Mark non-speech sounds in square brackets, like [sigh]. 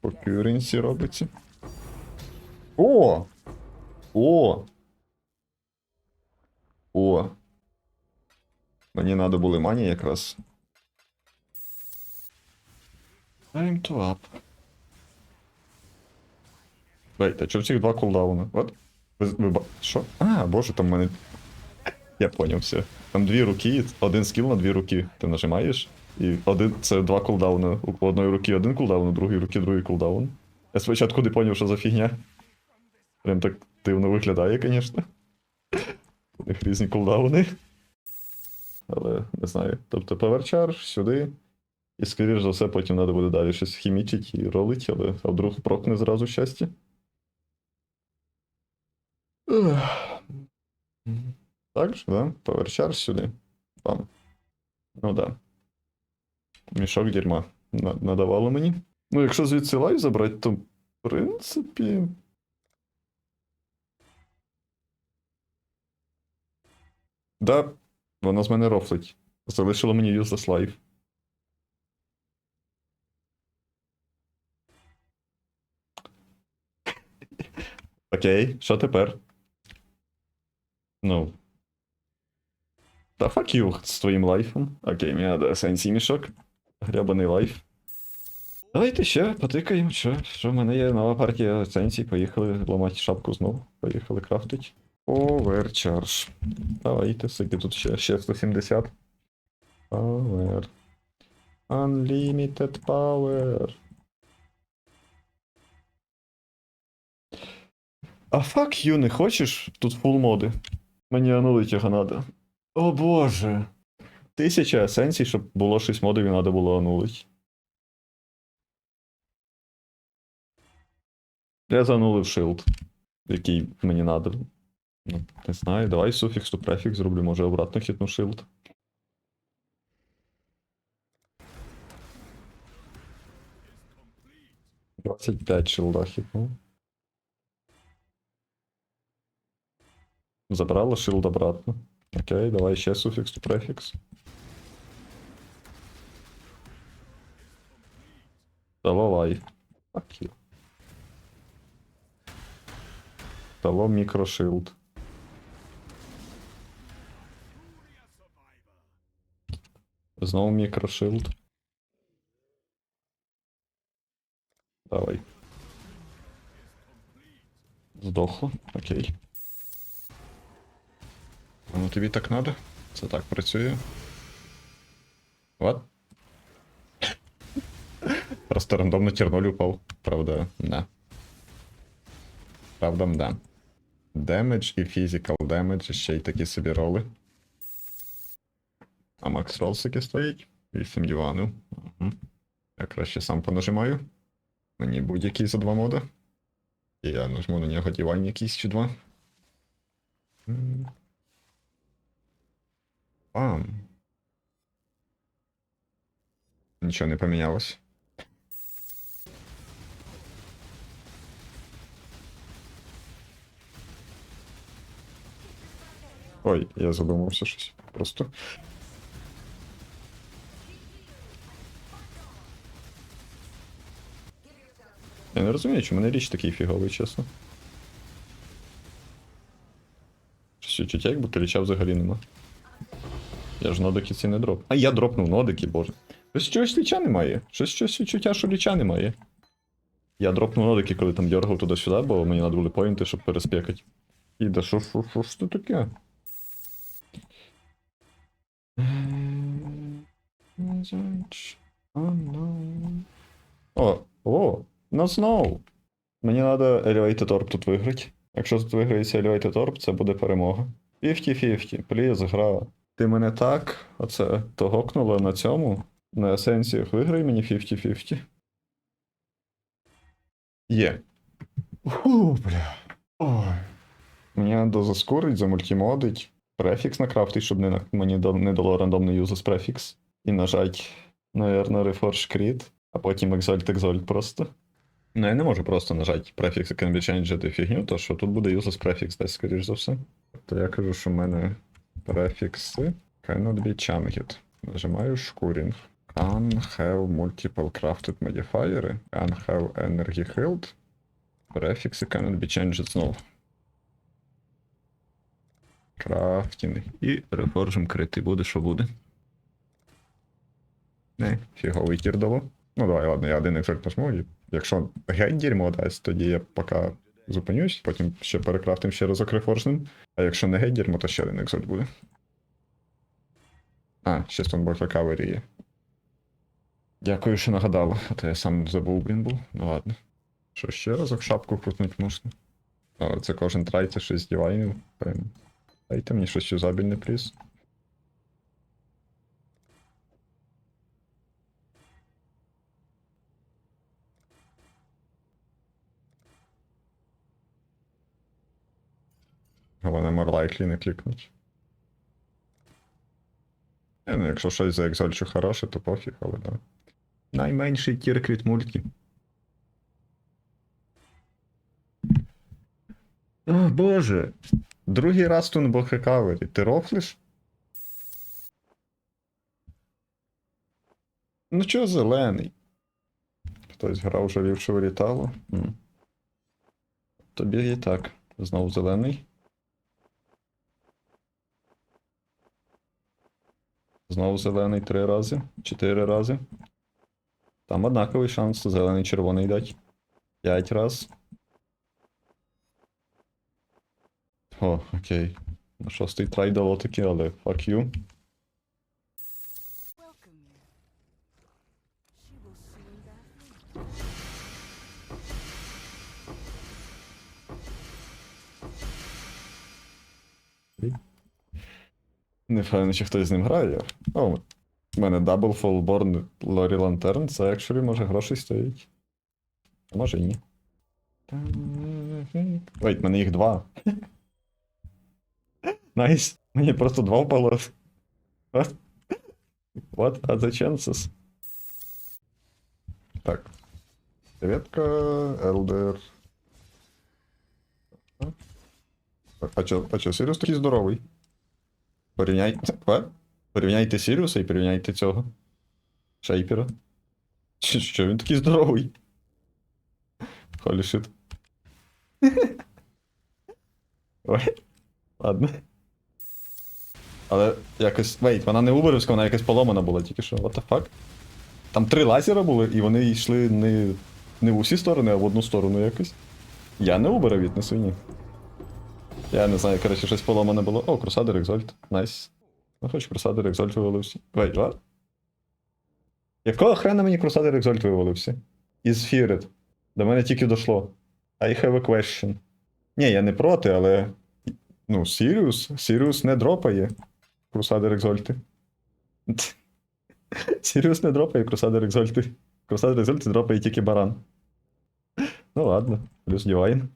По кюренсі робиться. О! О! О! Мені треба були мані якраз. Time to up. Вейт, а чого всіх два кулдауна? От. Ви, ви, що? А, боже, там в мене. Я поняв все. Там дві руки, один скіл на дві руки. Ти нажимаєш. І один це два кулдауна. У одної руки один кулдаун, у другої руки другий кулдаун. Я спочатку не поняв, що за фігня. Прям так дивно виглядає, звісно. У них різні кулдауни. Але не знаю. Тобто поверчар сюди. І, скоріш за все, потім треба буде далі щось хімічити і ролить, але а вдруг прокне зразу щастя. Так же, да? Поверчар сюди. Бам. Ну да. Мішок дерьма надавало мені. Ну, якщо звідси лайв забрати, то в принципі. Да, воно з мене рофлить. Залишило мені useless life. Окей, що тепер? Ну. Та fuck you з твоїм лайфом. Окей, мені треба сенсі мішок. Грябаний лайф. Давайте ще потикаємо, що, що в мене є нова партія сенсій. Поїхали ламати шапку знову. Поїхали крафтить. Overcharge. Давайте, скільки тут ще, ще 170. Power. Unlimited power. А fuck you, не хочеш? Тут фул моди. Мені анулить його надо. О боже. Тисяча есенцій, щоб було 6 модів і надо було анулить. Я занулив шилд, який мені надо. Ну, не знаю, давай суфікс то префікс зроблю, може обратно хітну шилд. Двадцять п'ять шилда хітнув. Забрала шилд обратно. Окей, давай ще суфікс то префікс. Давай. Окей. Того мікрошилд. Знову мікрошилд. Давай. Здохло. Окей. Ну тобі так надо? Це так працює. What? Просто рандомно терноль упав. Правда, да. Правда, да. Damage і physical damage ще й такі собі роли. А Макс Ролсики стоїть. 8 диванів. Угу. Я краще сам понажимаю. Мені будь-який за два мода. І я нажму на нього дівайн якийсь чи два. М. Бам. Нічого не помінялось. Ой, я задумався щось. Просто. Я не розумію, чому мене річ такий фіговий, чесно. Щось відчуття, як будто річа взагалі нема. Я ж нодики ці не дроп. А я дропнув нодики, боже. Щось чогось ліча немає. Щось щось відчуття, що ліча немає. Я дропнув нодики, коли там дергав туди-сюди, бо мені треба були поінти, щоб переспекати. І да що, що, що ж таке? О, о, no snow. Мені треба Elevated Orb тут виграти. Якщо тут виграється Elevated Orb, це буде перемога. 50-50, пліз, гра. Ти мене так, оце тогокнуло на цьому. На есенціях виграй мені 50-50. Є. Фу, бля. Ой. Мені треба заскорить, замультимодить. Префікс накрафтить, щоб не, мені не дало рандомний юзус префікс. І нажать, наверно, Reforge Crit, а потім Exalt Exalt просто. Ну, я не можу просто нажати префікс і фігню, то що тут буде юзус префікс десь, скоріш за все. То я кажу, що в мене префікси cannot be changed. Нажимаю шкурінг. Can have multiple crafted modifier. Can have energy held. Prefix cannot be changed знову. Крафтінг. І рефоржем крити буде, що буде. Не, фіговий тір дало. Ну давай, ладно, я один ефект нажму. Якщо геть дасть, тоді я поки зупинюсь, потім ще перекрафтим ще разок рефоржним. А якщо не геть дерьмо, то ще один екзот буде. А, ще Stoneboard Recovery є. Дякую, що нагадала, а то я сам забув, блін, був. Ну ладно. Що ще разок шапку крутнуть можна? О, це кожен трай, це 6 дівайнів. Дайте мені щось юзабельне, пліз. Головне, likely не клікнуть. Ну, якщо щось за екзольчу хороше, то пофіг, але да. Найменший тір кріт мульті. О, боже. Другий раз Тунбок рекавері. Ти рофлиш? Ну чого зелений? Хтось грав жалівши вилітало. М. Тобі і так. Знову зелений. Знову зелений три рази, чотири рази. Там однаковий шанс зелений червоний дать. П'ять раз. О, окей. На шостий трай дало таки, але fuck you. Не впевнений, чи хтось з ним грає. О, у мене Double Fallborn Lorry Lantern, це actually може грошей стоїть. А може і ні. Ой, в мене їх два. [laughs] Найс. Мені просто два впало. What? Are the chances? Так. Дев'ятка, Elder. А чо, а чо, Сіріус такий здоровий? Порівняйте. Порівняйте Сіріуса і порівняйте цього. Шейпера. Що він такий здоровий? Холі шит. [laughs] Ой. Ладно. Але якось. Вейт, вона не уберівська, вона якась поломана була тільки що. What the fuck? Там три лазера були, і вони йшли не, не в усі сторони, а в одну сторону якось. Я не уберев від не свині. Я не знаю, коротше, щось поломане було. О, Крусадер Екзольт. Найс. Ну, хоч Крусадер Екзольт вивалився. Вейт, what? Якого хрена мені Крусадер Екзольт вивалився? Із Feared. До мене тільки дошло. I have a question. Ні, я не проти, але. Ну, Сіріус. Сіріус не дропає. Крусадер Екзольти. [laughs] Сіріус не дропає Крусадер Екзольти. Крусадер Екзольти дропає тільки баран. Ну ладно, плюс Дівайн.